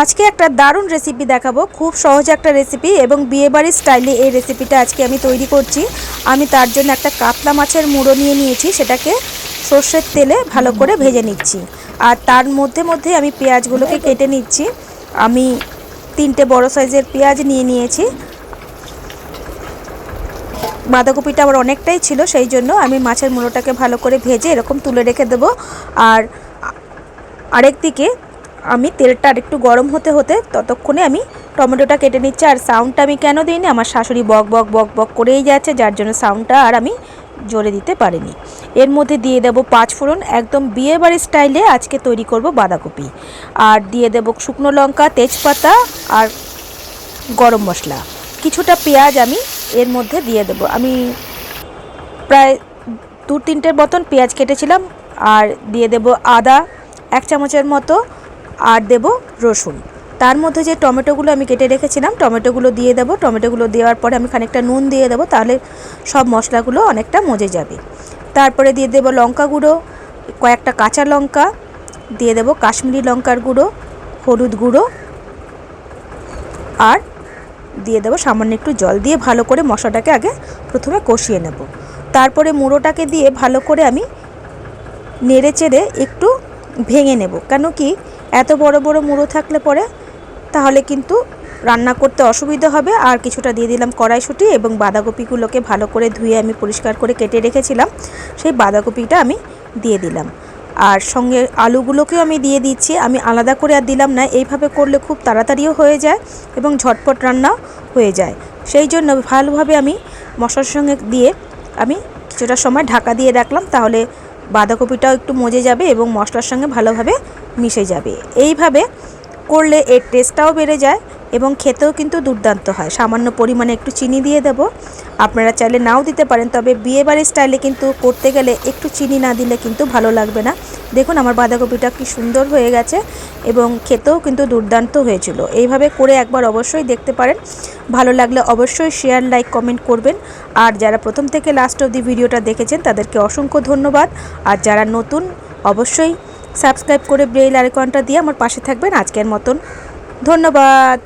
আজকে একটা দারুণ রেসিপি দেখাবো। খুব সহজ একটা রেসিপি এবং বিয়েবাড়ির স্টাইলে এই রেসিপিটা আজকে আমি তৈরি করছি। আমি তার জন্য একটা কাতলা মাছের মুড়ো নিয়ে নিয়েছি, সেটাকে সর্ষের তেলে ভালো করে ভেজে নিচ্ছি। আর তার মধ্যে মধ্যে আমি পেঁয়াজগুলোকে কেটে নিচ্ছি। আমি তিনটে বড় সাইজের পেঁয়াজ নিয়ে নিয়েছি। বাঁধাকপিটা আমার অনেকটাই ছিল, সেই জন্য আমি মাছের মুড়োটাকে ভালো করে ভেজে এরকম তুলে রেখে দেবো। আর আরেক দিকে আমি তেলটা আর একটু গরম হতে হতে ততক্ষণে আমি টমেটোটা কেটে নিচ্ছি, আর সাউন্ডটা আমি কেন দিইনি? আমার শাশুড়ি বক বক বক বক করেই যাচ্ছে, যার জন্য সাউন্ডটা আর আমি জোরে দিতে পারিনি। এর মধ্যে দিয়ে দেবো পাঁচ ফোড়ন একদম বিয়ে বাড়ির স্টাইলে আজকে তৈরি করব বাঁধাকপি। আর দিয়ে দেবো শুকনো লঙ্কা, তেজপাতা আর গরম মশলা। কিছুটা পেঁয়াজ আমি এর মধ্যে দিয়ে দেবো। আমি প্রায় দু তিনটের মতন পেঁয়াজ কেটেছিলাম, আর দিয়ে দেব আদা এক চামচের মতো আর দেব রসুন। তার মধ্যে যে টমেটোগুলো আমি কেটে রেখেছিলাম, টমেটোগুলো দিয়ে দেবো। টমেটোগুলো দেওয়ার পরে আমি খানিকটা নুন দিয়ে দেবো, তাহলে সব মশলাগুলো অনেকটা মজে যাবে। তারপরে দিয়ে দেবো লঙ্কা গুঁড়ো, কয়েকটা কাঁচা লঙ্কা, দিয়ে দেবো কাশ্মীরি লঙ্কার গুঁড়ো, হলুদ গুঁড়ো, আর দিয়ে দেবো সামান্য একটু জল দিয়ে ভালো করে মশলাটাকে আগে প্রথমে কষিয়ে নেব। তারপরে মুড়োটাকে দিয়ে ভালো করে আমি নেড়ে চেড়ে একটু ভেঙে নেব। কেন কি এত বড় বড় মুড়ো থাকলে পরে তাহলে কিন্তু রান্না করতে অসুবিধা হবে। আর কিছুটা দিয়ে দিলাম কড়াইশুঁটি এবং বাঁধাকপিগুলোকে ভালো করে ধুয়ে আমি পরিষ্কার করে কেটে রেখেছিলাম। সেই বাঁধাকপিটা আমি দিয়ে দিলাম। আর সঙ্গে আলুগুলোকেও আমি দিয়ে দিচ্ছি। আমি আলাদা করে আর দিলাম না, এইভাবে করলে খুব তাড়াতাড়িও হয়ে যায় এবং ঝটপট রান্না হয়ে যায়। সেই জন্য ভালোভাবে আমি মশলার সঙ্গে দিয়ে আমি কিছুটা সময় ঢাকা দিয়ে রাখলাম। তাহলে বাঁধাকপিটাও একটু মজে যাবে এবং মশলার সঙ্গে ভালোভাবে মিশে যাবে। এইভাবে করলে এর টেস্টটাও বেড়ে যায় এবং খেতেও কিন্তু দুর্দান্ত হয়। সামান্য পরিমাণে একটু চিনি দিয়ে দেব। আপনারা চাইলে নাও দিতে পারেন, তবে বিয়েবাড়ির স্টাইলে কিন্তু করতে গেলে একটু চিনি না দিলে কিন্তু ভালো লাগবে না। দেখুন, আমার বাঁধাকপিটা কি সুন্দর হয়ে গেছে। এবং খেতেও কিন্তু দুর্দান্ত হয়েছিল। এইভাবে করে একবার অবশ্যই দেখতে পারেন। ভালো লাগলে অবশ্যই শেয়ার লাইক কমেন্ট করবেন। আর যারা প্রথম থেকে লাস্ট অবধি ভিডিওটা দেখেছেন, তাদেরকে অসংখ্য ধন্যবাদ। আর যারা নতুন, অবশ্যই সাবস্ক্রাইব করে ব্রেইল আইকনটা দিয়ে আমার পাশে থাকবেন। আজকের মতন ধন্যবাদ।